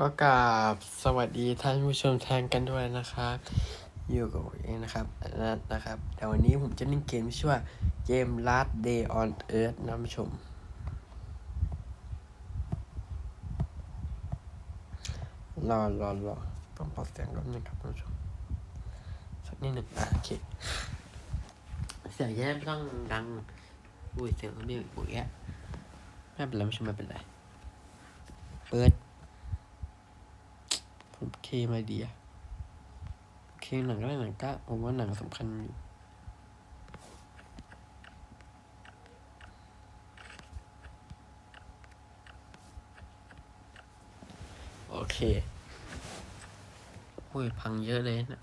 ก็กราบสวัสดีท่านผู้ชมแทนกันด้วยนะครับ อยู่กับผมเองนะครับนัทนะครับ แต่วันนี้ผมจะเล่นเกมที่ชื่อว่าเกม Last Day on Earth นะท่านผู้ชม รอรอรอต้องปรับเสียงก่อนนะครับท่านผู้ชม สักนิดหนึ่งอะโอเค เสียงแย่มต้องดังอุ้ยเสียงนี่ปุ๋ยแย่ไม่เป็นไรไม่ใช่ไม่เป็นไร เปิด ผมเคมาดีอะเคหนังก็ได้หนังก็ผมว่าหนังสำคัญอยู่โอเคโอ้ยพังเยอะเลยนะ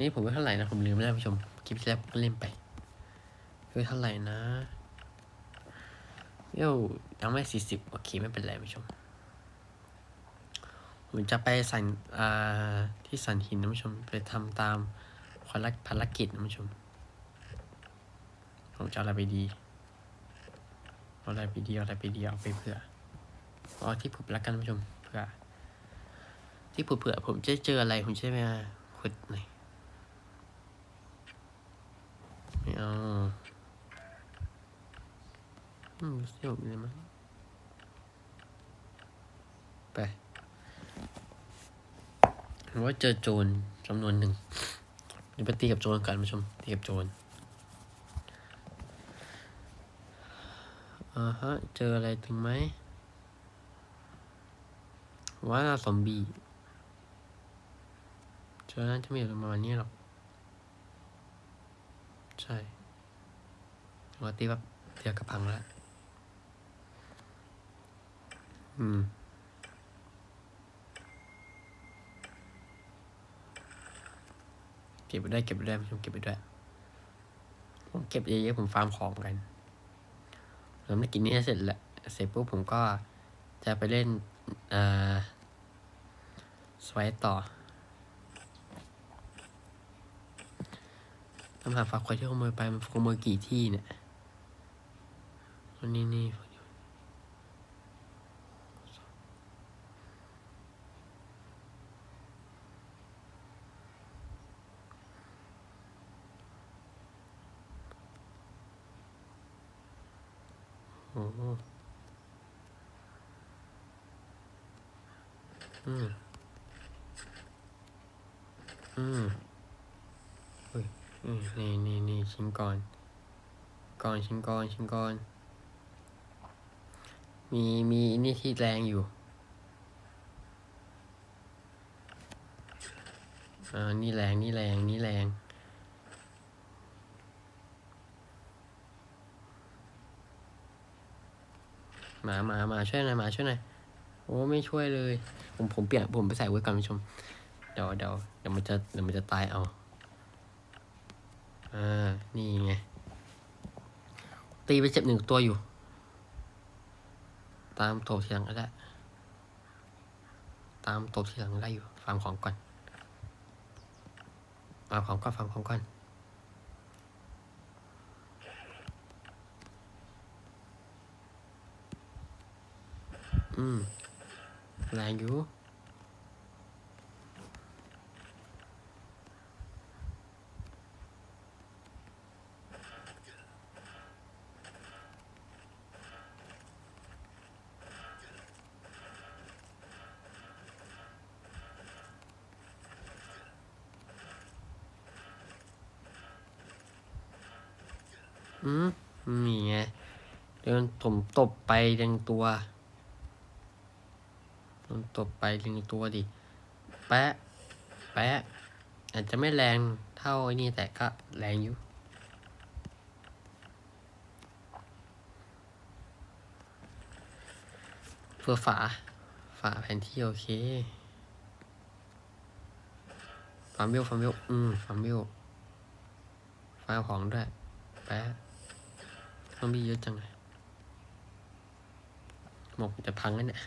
นี่ผมว่เท่าไหร่นะ ผมลืมแล้วผู้ชม คลิปที่แล้วผมก็เล่นไป คือเท่าไหร่นะ เยวยังไม่สี่สิบโอเคไม่เป็นไรผู้ชม ผมจะไปสันอ่าที่สันหินนะผู้ชม ไปทำตามภารกิจนะผู้ชมผมจะเอาอะไรไปดีเอาอะไรไปดีเอาอะไรไปดีเอาไปเผื่อเอาที่ผมรักกันผู้ชมเผื่อ ที่ผมเผื่อผมจะเจออะไรผมจะไม่มขุดหน่อยไม่เอา อืมเสียวเลยมั้งไปผมว่าเจอโจรจำนวนหนึ่งเดี๋ยวไปตีกับโจรกันผู้ชมตีกับโจรอ่าฮะ เจออะไรถึงไหมว่าซอมบี้เจอน่าจะไม่อยู่ประมาณนี้หรอก ใช่ว่าตีแบบเดียวกับพังแล้ว อืมเก็บไปได้เก็บไปได้ผมเก็บไปด้วยผมเก็บเยอะๆผมฟาร์มของกันผมได้กินนี่เสร็จแล้วเสร็จปุ๊บผมก็จะไปเล่นอ่าสไวต์ต่อตามหาฝากควายที่ขโมยไปมันขโมยกี่ที่เนี่ยวันนี้นี่ อ้โหอืมอืมเฮ้ยอืมนี่นี่นี่ชิ้นก่อน ก่อนชิ้นก่อนชิ้นก่อน มีมีนี่ที่แรงอยู่อ่านี่แรงนี่แรงนี่แรง มาหมาหมาช่วยหน่อยหมาช่วยหน่อยโอ้ไม่ช่วยเลย ผมผมเปลี่ยนผมไปใส่ไว้ก่อนผู้ชมเดี๋ยวเดี๋ยวเดี๋ยวมันจะเดี๋ยวมันจะตายเอาอ่านี่ไงตีไปเจ็บหนึ่งตัวอยู่ ตามโตทีหลังก็ได้ ตามโตทีหลังได้อยู่ฟาร์มของก่อนฟาร์มของก่อนฟาร์มของก่อน อืมแรงอยู่อืมนี่ไงเดินผมตบไปเรียงตัว โดนตบไปเรียงตัวดิ แปะ แปะ อาจจะไม่แรงเท่าไอ้นี่แต่ก็แรงอยู่ เพื่อฝา ฝาแผนที่โอเคฟาร์มวิวฟาร์มวิวอืมฟาร์มวิวฟาร์มของด้วย แปะต้องมีเยอะจังเลยหมกจะพังแล้วเนี่ย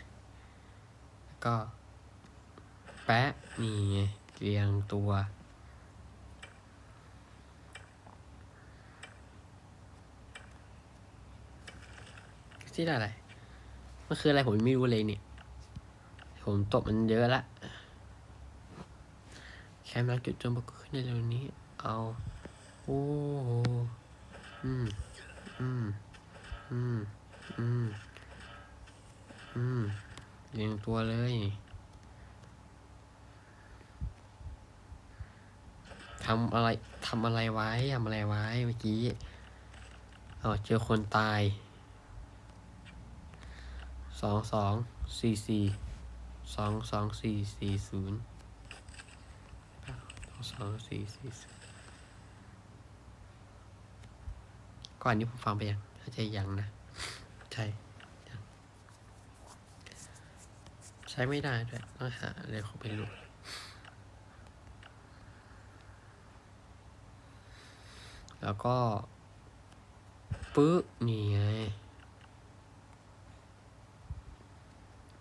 ก็ แปะนี่เรียงตัว ที่ได้อะไร มันคืออะไรผมไม่รู้เลยเนี่ย ผมตบมันเยอะละ แคมป์รักจุดจนปรากขึ้นในเร็วนี้ เอา โอ้โหอืม อืม อืม อืม อืม เรียงตัวเลยทำอะไรทำอะไรไว้ทำอะไรไว้เมื่อกี้อ๋อเจอคนตายสองสองสี่สี่สองสองสี่สี่ศูนย์สองสองสี่สี่ศูนย์ก่อนนี้ผมฟังไปยังถ้าจะยังนะ ใช่ยัง ใช้ไม่ได้ด้วยต้องหาอะไรเขาไปรู้แล้วก็ปึ๊บนี่ไง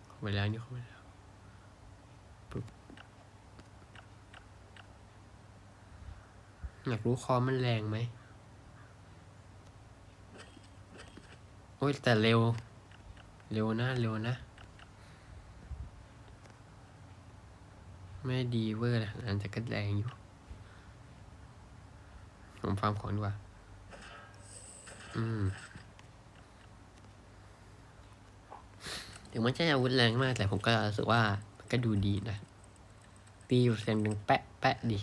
เข้าไปแล้วนี่เข้าไปแล้วปึ๊บอยากรู้คอมันแรงไหมโอ้ยแต่เร็ว เร็วนะ เร็วนะ ไม่ดีเวอร์เลยอันแต่ก็แรงอยู่ ผมฟังของดีกว่า อืม ถึงมันจะอาวุธแรงมาก แต่ผมก็รู้สึกว่ามันก็ดูดีนะตีอยู่เสียงดังแปะแปะดี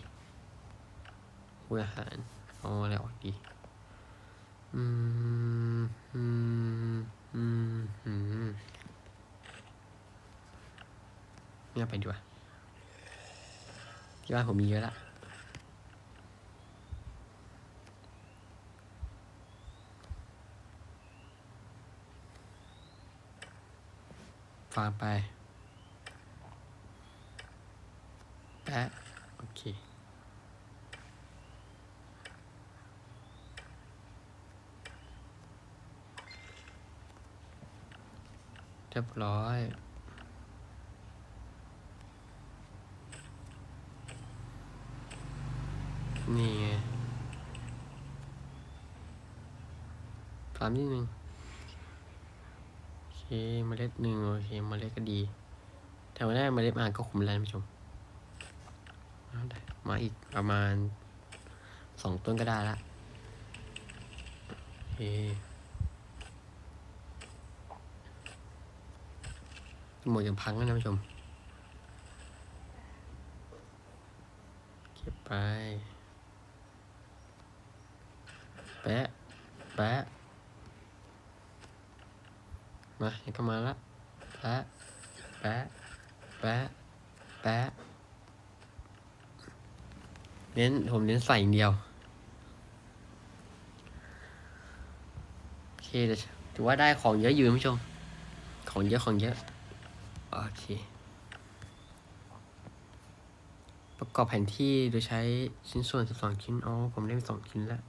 หัวอาหารอ๋อแล้วออกดี อืม อืม อืมอืมเงียบไปดีกว่า ที่บ้านผมมีเยอะละฟาร์มไป แปะ โอเคเรียบร้อย นี่ไงฟาร์มนิดนึงโอเคเมล็ดหนึ่งโอเคเมล็ดก็ดี แต่ว่าได้เมล็ดมาก็คุ้มแล้วท่านผู้ชมเอาได้มาอีกประมาณสองต้นก็ได้ละโอเคหมดอย่างพังแล้วนะท่านผู้ชม เก็บไป แปะแปะมายังก็มาละแปะแปะแปะแปะเน้นผมเน้นใส่อย่างเดียวโอเคเดี๋ยวถือว่าได้ของเยอะอยู่ท่านผู้ชม ของเยอะของเยอะโอเค ประกอบแผนที่โดยใช้ชิ้นส่วน 12 ชิ้น อ๋อ ผมได้ไปสองชิ้นแล้ว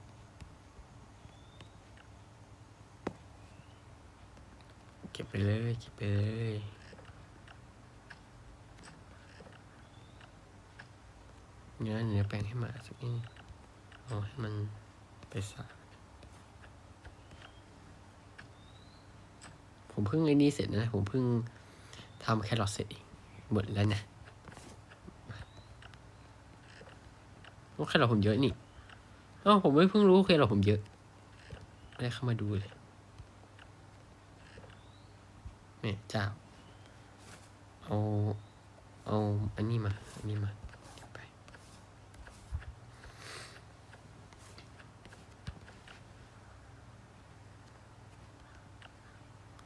เก็บไปเลยเก็บไปเลยเนื้อเนื้อแปลงให้หมาสักนิดเอาให้มันไปสระผมเพิ่งไอ้นี่เสร็จนะ ผมเพิ่งทำแครอทเสร็จหมดแล้วนะโอ้แครอทผมเยอะนี่เอ้าผมไม่เพิ่งรู้แครอทผมเยอะได้เข้ามาดูเลย แม่เจ้า เอา เอาอันนี้มา อันนี้มาไป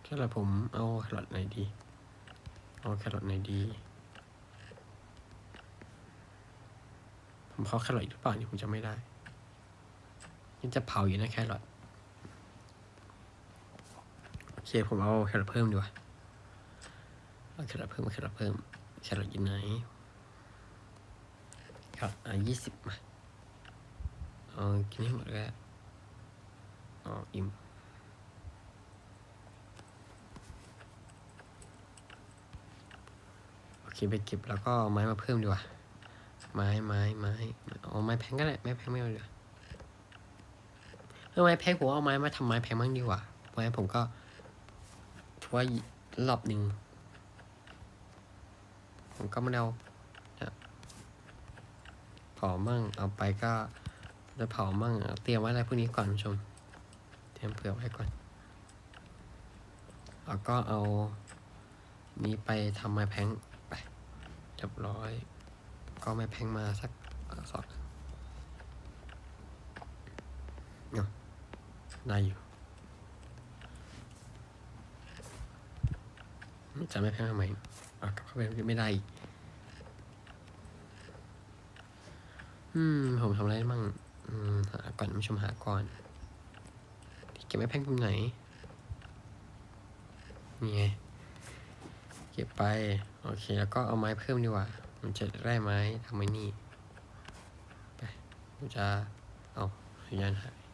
แค่ละผมเอาแครอทไหนดี เอาแครอทไหนดี ผมเขาแครอทอีกหรือเปล่านี่ผมจะไม่ได้ยังจะเผาอยู่นะแครอทโอเค ผมเอาแครอทเพิ่มดีกว่า เอาแครอทเพิ่มเอาแครอทเพิ่มแครอทอยู่ไหนครับอะยี่สิบมาเอากินให้หมดแล้วอ๋ออิ่มโอเคไปเก็บแล้วก็ไม้มาเพิ่มดีกว่า ไม้ไม้ไม้เอาไม้แพงก็ได้ไม้แพงไม่เอาเลยเออไม้แพงผมเอาไม้มาทำไม้แพงบ้างดีกว่าไม้ผมก็ช่วยรอบหนึ่ง ผมก็ไม่เอาเผามั่งเอาไปก็จะเผามั่งเเตรียมไว้อะไรพวกนี้ก่อนผู้ชม เตรียมเผื่อไว้ก่อนแล้วก็เอานี้ไปทำไม้แพงไปเรียบร้อย ก็ไม้แพงมาสักสองเนาะได้อยู่ จะไม่แพงทำไมเอากลับเข้าไปไม่ได้อืม ผมทำอะไรได้บ้างอืม หาก่อนคุณผู้ชมหาก่อน เก็บไม้แพงตรงไหน นี่ไง เก็บไป โอเค แล้วก็เอาไม้เพิ่มดีกว่า มันจะได้ไม้ทำไม้นี่ ไปผมจะ เอาสัญญาณหาย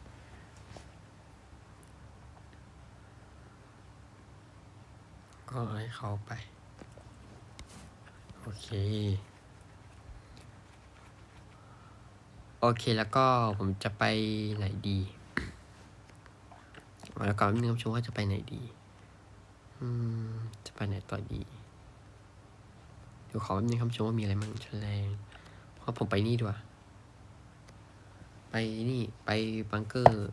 ก็ให้เขาไป โอเค โอเคแล้วก็ผมจะไปไหนดีแล้วก่อนนึงชมว่าจะไปไหนดี อืม จะไปไหนต่อดี เดี๋ยวขอแป๊บนึงคำชมว่ามีอะไรมั่งแฉลงเพราะผมไปนี่ดีกว่า ไปนี่ ไปบังเกอร์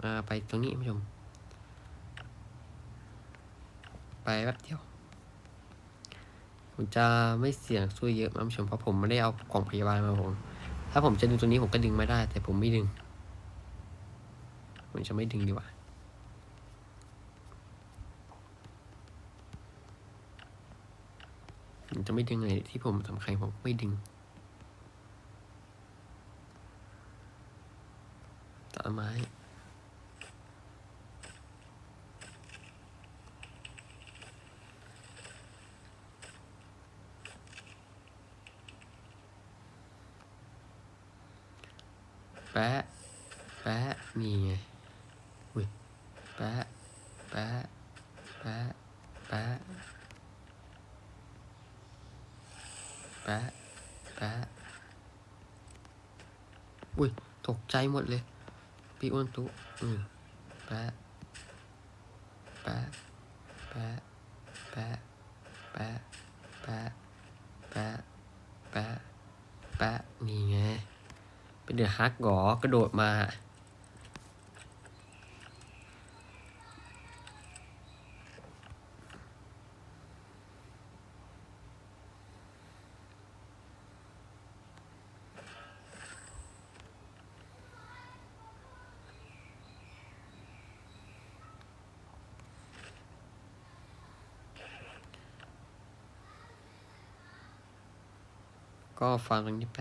อ่า ไปตรงนี้คุณผู้ชม ไปแป๊บเดียว ผมจะไม่เสี่ยงสู้เยอะนะคุณผู้ชมเพราะผมไม่ได้เอากล่องพยาบาลมาผม ถ้าผมจะดึงตัวนี้ผมก็ดึงไม่ได้ แต่ผมไม่ดึง ผมจะไม่ดึงดีกว่าผมจะไม่ดึงอะไรที่ผมสำคัญผมไม่ดึงตัดไม้ แปะแปะนี่ไงอุ้ยแปะแปะแปะแปะแปะแปะอุ้ยตกใจหมดเลยพี่อ้วนตุอืมแปะแปะแปะแปะแปะแปะแปะแปะแปะนี่ไง เป็นเดือดฮักหรอกระโดดมาก็ฟังตรงนี้ไป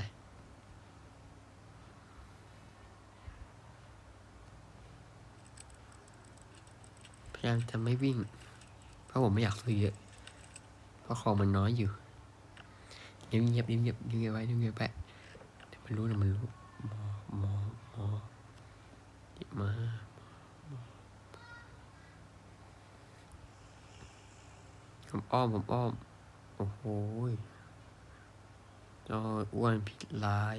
ยายามจะไม่วิ่ง เพราะผมไม่อยากซื้อเยอะ เพราะของมันน้อยอยู่เงียบเงียบเงียบเงียบเงียบไว้เงียบไปเดี๋ยวมันรู้เดี๋ยวมันรู้หมอหมอหมอหยิบมาผมอ้อมผมอ้อม โอ้โหจออ้วนผิดร้าย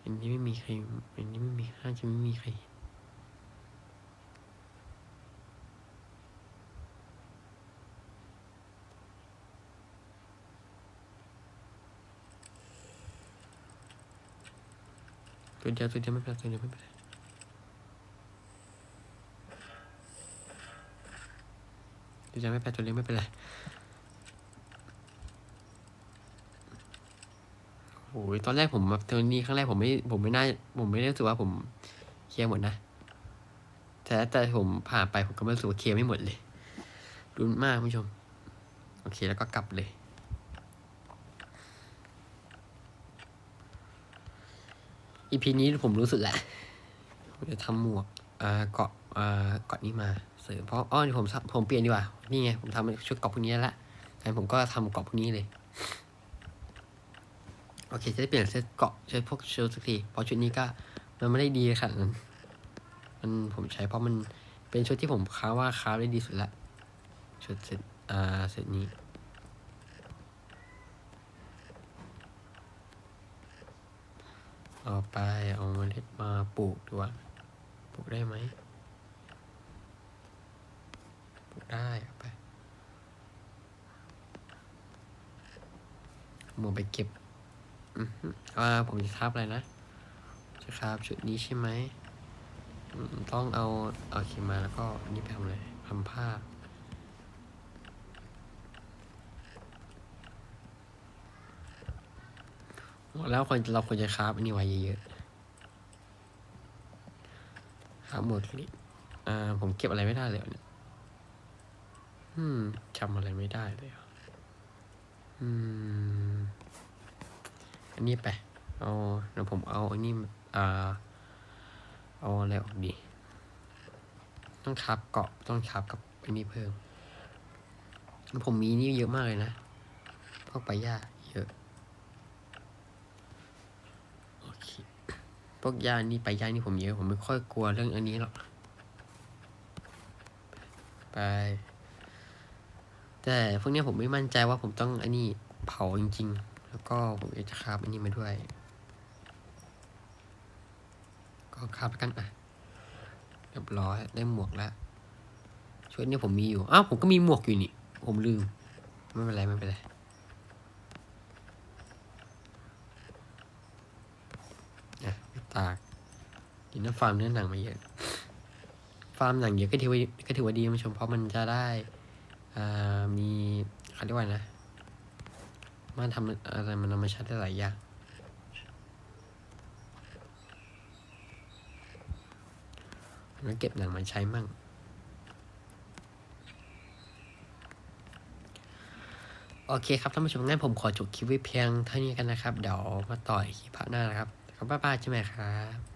อันนี้ไม่มีใคร อันนี้ไม่มีน่าจะไม่มีใครเห็น ตัวเดียวตัวเดียวไม่เป็นไรตัวเดียวไม่เป็นไรตัวเดียวไม่เป็นไรตัวเดียวไม่เป็นไรโอ้ยตอนแรกผมมาเทอร์นี้ครั้งแรกผมไม่ผมไม่น่าผมไม่ได้รู้สึกว่าผมเคลียร์หมดนะแต่แต่ผมผ่านไปผมก็ไม่รู้สึกว่าเคลียร์ไม่หมดเลยรุนมากคุณผู้ชม โอเคแล้วก็กลับเลย อีพีนี้ผมรู้สึกแหละผมจะทำหมวกอ่าเกาะอ่าเกาะนี้มาเสริมเพราะอ้อนี่ผมผมเปลี่ยนดีกว่า นี่ไง ผมทำชุดเกาะพวกนี้ละงั้นผมก็ทำเกาะพวกนี้เลย โอเค จะได้เปลี่ยนเซตเกาะใช้พวกชุดสักทีเพราะชุดนี้ก็มันไม่ได้ดีขนาดนั้นมันผมใช้เพราะมันเป็นชุดที่ผมค้าว่าค้าได้ดีสุดละชุดเซตอ่าเซตนี้ เอาไปเอาเมล็ดมาปลูกดีกว่าปลูกได้ไหมปลูกได้เอาไปหมวกไปเก็บอือฮึอ่าผมจะคราบอะไรนะ จะคราบชุดนี้ใช่ไหม ต้องเอาเอาเข็มมาแล้วก็นนี่ไปทำอะไรทำผ้า แล้วควรเราควรจะคราฟอันนี้ไว้เยอะๆคราฟหมดเลยอ่า ผมเก็บอะไรไม่ได้เลยอะเนี่ยอืมจำอะไรไม่ได้เลยอะอืม อันนี้ไป เอาเดี๋ยวผมเอาอันนี้ อ่า เอาอะไรออกดี ต้องคราฟเกาะ ต้องคราฟกับอันนี้เพิ่ม ผมมีนี่เยอะมากเลยนะพวกปลาย่าเยอะ โอเค พวกยานี่ไปยานี่ผมเยอะผมไม่ค่อยกลัวเรื่องอันนี้หรอกไป แต่พวกเนี้ยผมไม่มั่นใจว่าผมต้องอันนี้เผาจริง ๆ แล้วก็ผมจะคาบอันนี้มาด้วย ก็คาบกันอะเรียบร้อยได้หมวกแล้วชุดนี้ผมมีอยู่ อ้าวผมก็มีหมวกอยู่นี่ ผมลืม ไม่เป็นไรไม่เป็นไร อะ ตากกินน้ำฟาร์มเนื้อหนังมาเยอะ ฟาร์มหนังเยอะก็ถือว่าก็ถือว่าดีคุณผู้ชมเพราะมันจะได้อ่ามีเขาเรียกว่านะ มันทำอะไรมันนำมาใช้ได้หลายอย่างแล้วเก็บหนังมาใช้มั่งโอเคครับท่านผู้ชมงั้นผมขอจบคลิปไว้เพียงเท่านี้กันนะครับ เดี๋ยวมาต่ออีกคลิปหน้านะครับ ครับบ๊าป้าใช่ไหมครับ